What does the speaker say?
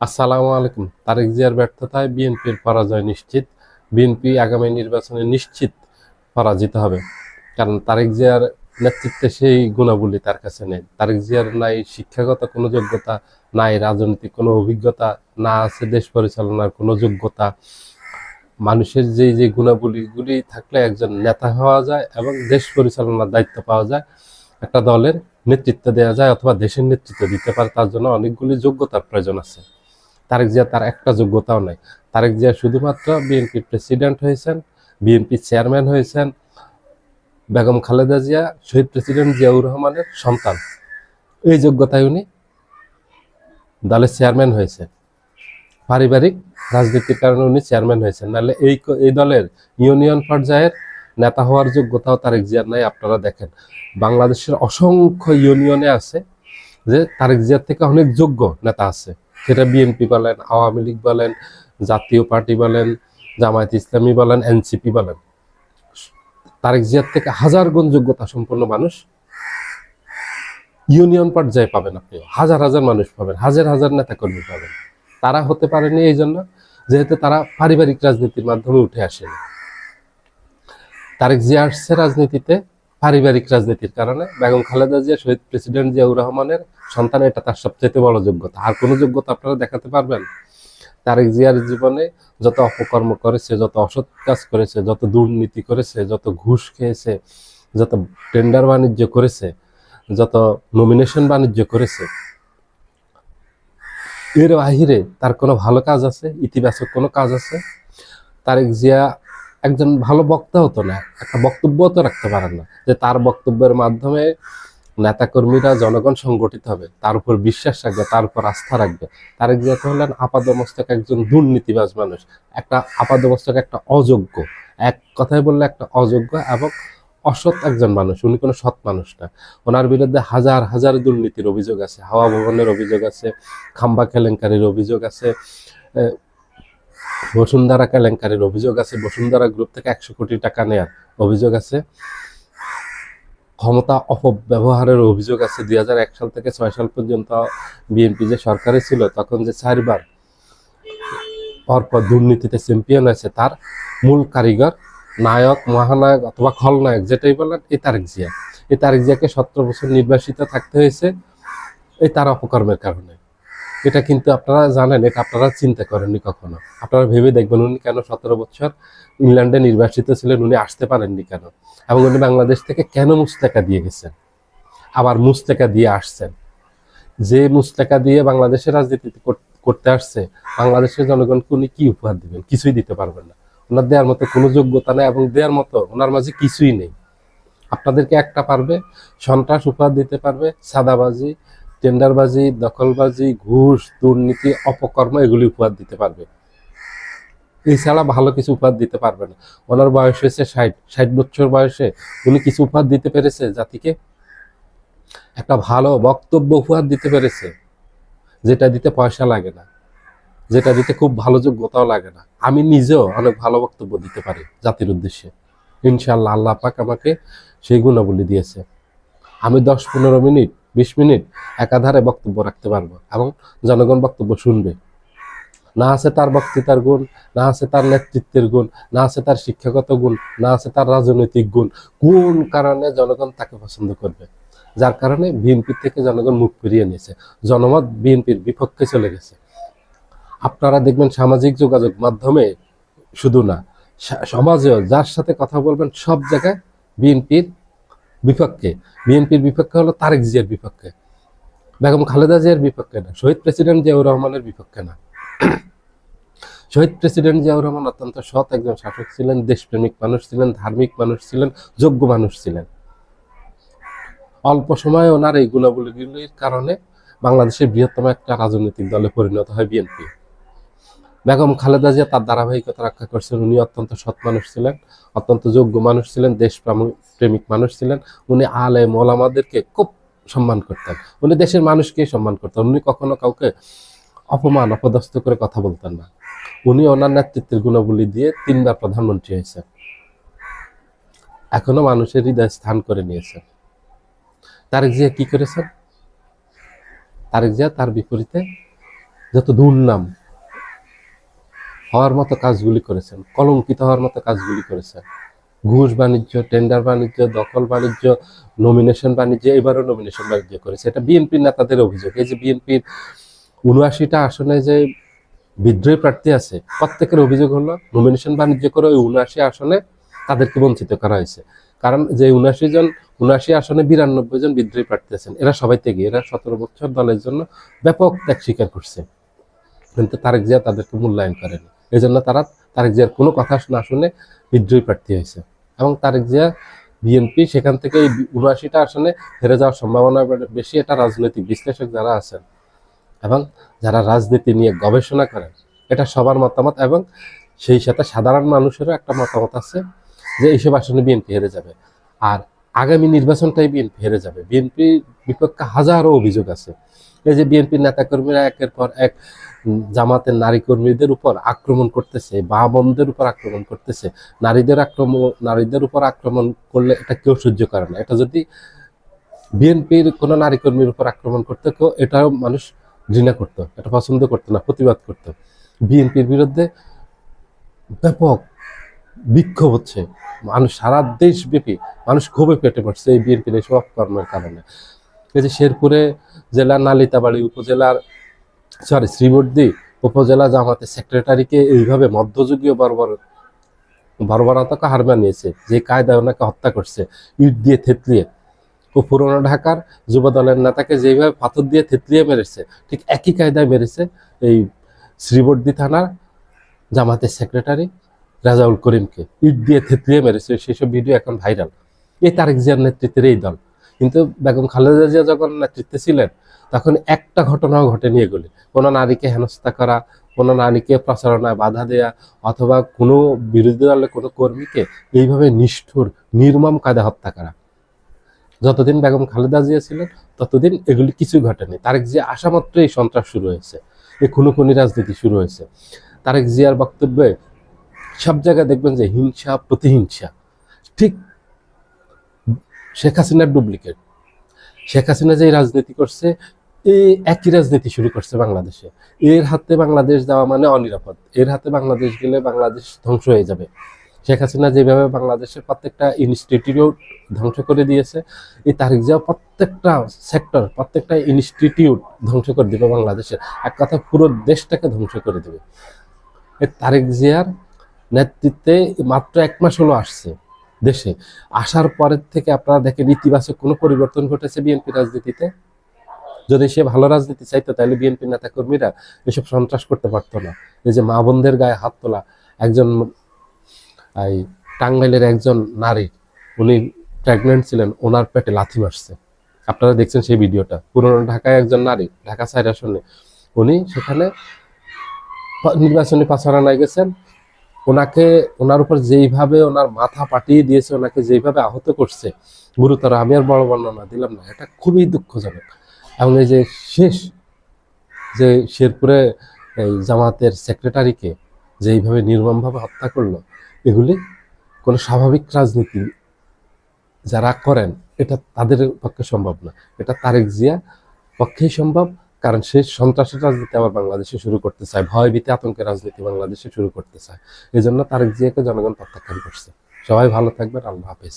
আসসালামু আলাইকুম। তারেক জিয়ার ব্যর্থতায় বিএনপির পরাজয় নিশ্চিত, বিএনপি আগামী নির্বাচনে নিশ্চিত পরাজিত হবে। কারণ তারেক জিয়ার নেতৃত্বে সেই গুণাবলী তার কাছে নেই। তারেক জিয়ার নাই শিক্ষাগত কোনো যোগ্যতা, নাই রাজনৈতিক কোনো অভিজ্ঞতা, না আছে দেশ পরিচালনার কোনো যোগ্যতা। মানুষের যে যে গুণাবলীগুলি থাকলে একজন নেতা হওয়া যায় এবং দেশ পরিচালনার দায়িত্ব পাওয়া যায়, একটা দলের নেতৃত্ব দেওয়া যায় অথবা দেশের নেতৃত্ব দিতে পারে, তার জন্য অনেকগুলি যোগ্যতার প্রয়োজন আছে। তারেক জিয়া তার একটা যোগ্যতাও নাই। তারেক জিয়া শুধুমাত্র বিএনপির প্রেসিডেন্ট হয়েছেন, বিএনপি চেয়ারম্যান হয়েছেন, বেগম খালেদা জিয়া, শহীদ প্রেসিডেন্ট জিয়াউর রহমানের সন্তান। এই যোগ্যতায় উনি দলের চেয়ারম্যান হয়েছে পারিবারিক রাজনীতির কারণে উনি চেয়ারম্যান হয়েছেন। নাহলে এই এই দলের ইউনিয়ন পর্যায়ের নেতা হওয়ার যোগ্যতাও তারেক জিয়ার নাই, আপনারা দেখেন। বাংলাদেশের অসংখ্য ইউনিয়নে আছে যে তারেক জিয়ার থেকে অনেক যোগ্য নেতা আছে। সেটা বিএনপি বলেন, আওয়ামী লীগ বলেন, জাতীয় পার্টি বলেন, জামায়াত ইসলামী বলেন, এনসিপি বলেন। তারেক জিয়ার থেকে হাজার গুণ যোগ্যতা সম্পন্ন মানুষ ইউনিয়ন পর্যায়ে পাবেন আপনি। হাজার হাজার মানুষ পাবেন, হাজার হাজার নেতা কর্মী পাবেন। তারা হতে পারেনি এই জন্য, যেহেতু তারা পারিবারিক রাজনীতির মাধ্যমে উঠে আসেনি। তারেক জিয়া আসছে রাজনীতিতে পারিবারিক রাজনীতির কারণে বেগম খালেদা জিয়া, শহীদ প্রেসিডেন্ট জিয়াউর রহমানের সন্তান, এটা তার সবচেয়ে বড় যোগ্যতা। আর কোনো যোগ্যতা আপনারা দেখাতে পারবেন? তারেক জিয়ার জীবনে যত অপকর্ম করেছে, যত অসৎ কাজ করেছে, যত দুর্নীতি করেছে, যত ঘুষ খেয়েছে, যত টেন্ডার বাণিজ্য করেছে, যত নমিনেশন বাণিজ্য করেছে, এর বাহিরে তার কোনো ভালো কাজ আছে? ইতিবাচক কোনো কাজ আছে? তারেক জিয়া একজন ভালো বক্তা হতো না, একটা বক্তব্য তো রাখতে পারেন না, যে তার বক্তব্যের মাধ্যমে নেতাকর্মীরা জনগণ সংগঠিত হবে, তার উপর বিশ্বাস রাখবে, তার উপর আস্থা রাখবে। তারেক জিয়া হলেন আপাদমস্তক একজন দুর্নীতিবাজ মানুষ, একটা আপাদমস্তক একটা অযোগ্য, এক কথায় বললে একটা অযোগ্য এবং অসৎ একজন মানুষ, উনি কোনো সৎ মানুষ না। ওনার বিরুদ্ধে হাজার হাজার দুর্নীতির অভিযোগ আছে, হাওয়া ভবনের অভিযোগ আছে, খাম্বা কেলেঙ্কারির অভিযোগ আছে বসুন্ধরা কেলেঙ্কারির অভিযোগ আছে। বসুন্ধরা গ্রুপ থেকে একশো কোটি টাকা নেয়ার অভিযোগ আছে। ক্ষমতা অপব্যবহারের অভিযোগ আছে। দুই সাল থেকে ছয় সাল পর্যন্ত বিএনপি যে সরকারে ছিল, তখন যে চারবার পরপর দুর্নীতিতে চ্যাম্পিয়ন আছে তার মূল কারিগর নায়ক, মহানায়ক অথবা খলনায়ক, যেটাই বলেন এই তারেক জিয়া। এই তারেক জিয়াকে সতেরো বছর নির্বাসিত থাকতে হয়েছে। এই তার অপকর্মের কারণে। এটা কিন্তু আপনারা জানেন, এটা আপনারা চিন্তা করেননি কখনো। আপনারা ভেবে দেখবেন উনি কেন সতেরো বছর ইংল্যান্ডে নির্বাসিত ছিলেন, উনি আসতে পারেননি কেন? এবং উনি বাংলাদেশ থেকে কেন মুস্তাকা দিয়ে গেছেন? আবার মুস্তাকা দিয়ে আসছেন। যে মুস্তাকা দিয়ে বাংলাদেশের রাজনীতি কর- করতে আসছে, বাংলাদেশের জনগণকে উনি কি উপহার দিবেন? কিছুই দিতে পারবেন না। ওনার দেওয়ার মতো কোনো যোগ্যতা নেই এবং দেওয়ার মতো ওনার মাঝে কিছুই নেই। আপনাদেরকে একটা পারবে, সন্ত্রাস উপহার দিতে পারবে, সাদাবাজি টেন্ডারবাজি, দখলবাজি, ঘুষ, দুর্নীতি, অপকর্ম এগুলি উপহার দিতে পারবে। এছাড়া ভালো কিছু উপহার দিতে পারবে না। ওনার বয়স হয়েছে ষাট। ষাট বছর বয়সে উনি কিছু উপহার দিতে পেরেছে জাতিকে? একটা ভালো বক্তব্য উপহার দিতে পেরেছে, যেটা দিতে পয়সা লাগে না, যেটা দিতে খুব ভালো যোগ্যতাও লাগে না। আমি নিজেও অনেক ভালো বক্তব্য দিতে পারি জাতির উদ্দেশ্যে। ইনশাল্লাহ আল্লাহ পাক আমাকে সেই গুণাবলী দিয়েছে। আমি দশ পনেরো মিনিট বিশ মিনিট একাধারে বক্তব্য রাখতে পারব এবং জনগণ বক্তব্য শুনবে। না আছে তার বক্তৃতার গুণ, না আছে তার নেতৃত্বের গুণ, না আছে তার শিক্ষাগত গুণ, না আছে তার রাজনৈতিক গুণ। কোন কারণে জনগণ তাকে পছন্দ করবে? যার কারণে বিএনপি থেকে জনগণ মুখ ফিরিয়ে নিয়েছে। জনমত বিএনপির বিপক্ষে চলে গেছে। আপনারা দেখবেন সামাজিক যোগাযোগ মাধ্যমে শুধু না সমাজেও যার সাথে কথা বলবেন সব জায়গায় বিএনপির বিপক্ষে, বিএনপির বিপক্ষে হলো তারেক জিয়ার বিপক্ষে। বেগম খালেদা জিয়ার বিপক্ষে না, শহীদ প্রেসিডেন্ট জিয়াউর রহমানের বিপক্ষে না। শহীদ প্রেসিডেন্ট জিয়াউর রহমান অত্যন্ত সৎ একজন শাসক ছিলেন, দেশপ্রেমিক মানুষ ছিলেন, ধার্মিক মানুষ ছিলেন, যোগ্য মানুষ ছিলেন। অল্প সময়ে ওনার এই গুণাবলীগুলির কারণে বাংলাদেশের বৃহত্তম একটা রাজনৈতিক দলে পরিণত হয় বিএনপি। বেগম খালেদা জিয়া তার ধারাবাহিকতা রক্ষা করছেন। উনি অত্যন্ত সৎ মানুষ ছিলেন, অত্যন্ত যোগ্য মানুষ ছিলেন দেশ প্রেমিক মানুষ ছিলেন। উনি আলে মোলামাদেরকে খুব সম্মান করতেন। উনি দেশের মানুষকে সম্মান করতেন। উনি কখনো কাউকে অপমান, অপদস্থ করে কথা বলতেন না। উনি ওনার নেতৃত্বের গুণাবলী দিয়ে তিনবার প্রধানমন্ত্রী হয়েছেন। এখনও মানুষের হৃদয় স্থান করে নিয়েছেন। তারেক জিয়া কি করেছেন? তারেক জিয়া তার বিপরীতে যত দুর্নাম হওয়ার মতো কাজগুলি করেছেন, কলঙ্কিত হওয়ার মতো কাজগুলি করেছেন। ঘুষ বাণিজ্য টেন্ডার বাণিজ্য, দখল বাণিজ্য নমিনেশন বাণিজ্য, এবারও নমিনেশন বাণিজ্য করেছে। এটা বিএনপির নেতাদের অভিযোগ। এই যে বিএনপির উনআশিটা আসনে যে বিদ্রোহী প্রার্থী আছে, প্রত্যেকের অভিযোগ হলো নমিনেশন বাণিজ্য করে ওই উনআশি আসনে তাদেরকে বঞ্চিত করা হয়েছে। কারণ যে উনআশি জন, উনআশি আসনে বিরানব্বই জন বিদ্রোহী প্রার্থী আছেন, এরা সবাই থেকে এরা সতেরো বছর দলের জন্য ব্যাপক ত্যাগ স্বীকার করছে। কিন্তু তারেক জিয়া তাদেরকে মূল্যায়ন করেনি। এই জন্য তারা তারেক জিয়ার কোনো কথা না শুনে বিদ্রোহী প্রার্থী হয়েছে। এবং তারেক জিয়া বিএনপি সেখান থেকে এই উনআশিটা আসনে হেরে যাওয়ার সম্ভাবনা বেশি এটা রাজনৈতিক বিশ্লেষক যারা আছেন এবং যারা রাজনীতি নিয়ে গবেষণা করেন, এটা সবার মতামত এবং সেই সাথে সাধারণ মানুষেরও একটা মতামত আছে যে এইসব আসনে বিএনপি হেরে যাবে। আর আগামী নির্বাচনটাই বিএনপি হেরে যাবে। বিএনপি বিপক্ষে হাজারো অভিযোগ আছে। এই যে বিএনপির নেতাকর্মীরা একের পর এক জামাতের নারী কর্মীদের উপর আক্রমণ করতেছে বা বোনদের উপর আক্রমণ করতেছে। নারীদের আক্রমণ নারীদের উপর আক্রমণ করলে এটা কেউ সহ্য করে না। এটা যদি বিএনপির কোনো নারী কর্মীর উপর আক্রমণ করতে, কেউ এটাও মানুষ ঘৃণা করতো, এটা পছন্দ করতো না, প্রতিবাদ করতো। বিএনপির বিরুদ্ধে ব্যাপক বিক্ষোভ হচ্ছে। মানুষ সারা দেশব্যাপী মানুষ খুবই পেটে পড়ছে এই বিএনপির এই সব কর্মের কারণে। এই যে শেরপুরে জেলার নালিতাবাড়ি উপজেলার সরি শ্রীবর্দী উপজেলা জামাতের সেক্রেটারিকে এইভাবে মধ্যযুগীয় বর্বর বর্বরতাকে হার মানিয়েছে যে কায়দায় ওনাকে হত্যা করছে, ইট দিয়ে থেতলিয়ে। ও পুরনো ঢাকার যুব দলের নেতাকে যেভাবে পাথর দিয়ে থেতলিয়ে মেরেছে, ঠিক একই কায়দায় মেরেছে এই শ্রীবর্দী থানার জামাতের সেক্রেটারি রাজাউল করিমকে। ইট দিয়ে থেতলিয়ে মেরেছে সেসব ভিডিও এখন ভাইরাল এই তারেক জিয়ার নেতৃত্বের এই দল। কিন্তু বেগম খালেদা জিয়া যখন নেতৃত্বে ছিলেন, তখন একটা ঘটনাও ঘটেনি এগুলি। কোনো নারীকে হেনস্থা করা, কোনো নারীকে প্রচারণায় বাধা দেয়া, অথবা কোনো বিরোধী দলের কোনো কর্মীকে এইভাবে নিষ্ঠুর, নির্মম কায়দা হত্যা করা। যতদিন বেগম খালেদা জিয়া ছিলেন, ততদিন এগুলি কিছু ঘটেনি। তারেক জিয়া আসা মাত্র এই সন্ত্রাস শুরু হয়েছে। এই খুনোখুনি রাজনীতি শুরু হয়েছে। তারেক জিয়ার বক্তব্যে সব জায়গায় দেখবেন যে হিংসা, প্রতিহিংসা। ঠিক শেখ হাসিনার ডুপ্লিকেট শেখ হাসিনা যে রাজনীতি করছে এই একই রাজনীতি শুরু করছে বাংলাদেশে। এর হাতে বাংলাদেশ যাওয়া মানে অনিরাপদ। এর হাতে বাংলাদেশ গেলে বাংলাদেশ ধ্বংস হয়ে যাবে। শেখ হাসিনা যেভাবে বাংলাদেশের প্রত্যেকটা ইনস্টিটিউট ধ্বংস করে দিয়েছে, এই তারিখ যাওয়া প্রত্যেকটা সেক্টর প্রত্যেকটা ইনস্টিটিউট ধ্বংস করে দেবে বাংলাদেশের। এক কথা, পুরো দেশটাকে ধ্বংস করে দেবে। এই তারেক জিয়ার নেতৃত্বে মাত্র এক মাস হলো আসছে। দেশে। আসার পরের থেকে আপনারা দেখেন ইতিবাচক কোনো পরিবর্তন ঘটেছে বিএনপি রাজনীতিতে? যদি সে ভালো রাজনীতি চাইতো, তাহলে বিএনপি নেতা কর্মীরা এসব সন্ত্রাস করতে পারতো না। এই যে মা বোনদের গায়ে হাত তোলা, একজন এই টাঙ্গাইলের একজন নারী, উনি প্রেগনেন্ট ছিলেন, ওনার পেটে লাথি মারছে। আপনারা দেখছেন সেই ভিডিওটা। পুরনো ঢাকায় একজন নারী, ঢাকা সাইড আসনে উনি সেখানে নির্বাচনী নির্বাচনী প্রচারণায় গেছেন। ওনাকে, ওনার উপর যেইভাবে ওনার মাথা পাঠিয়ে দিয়েছে, ওনাকে যেইভাবে আহত করছে, গুরুতর আমি আর বড় বর্ণনা দিলাম না, এটা খুবই দুঃখজনক। এবং এই যে শেষ, যে শেরপুরে এই জামাতের সেক্রেটারিকে যেইভাবে নির্মমভাবে হত্যা করল, এগুলি কোনো স্বাভাবিক রাজনীতি যারা করেন, এটা তাদের পক্ষে সম্ভব না। এটা তারেক জিয়া পক্ষেই সম্ভব কারণ সে সন্ত্রাসের রাজনীতি আবার বাংলাদেশে শুরু করতে চায় ভয় ভীতি আতঙ্কের রাজনীতি বাংলাদেশে শুরু করতে চায়। এই জন্য তারেক জিয়াকে জনগণ প্রত্যাখ্যান করছে। সবাই ভালো থাকবেন, আল্লাহ হাফেজ।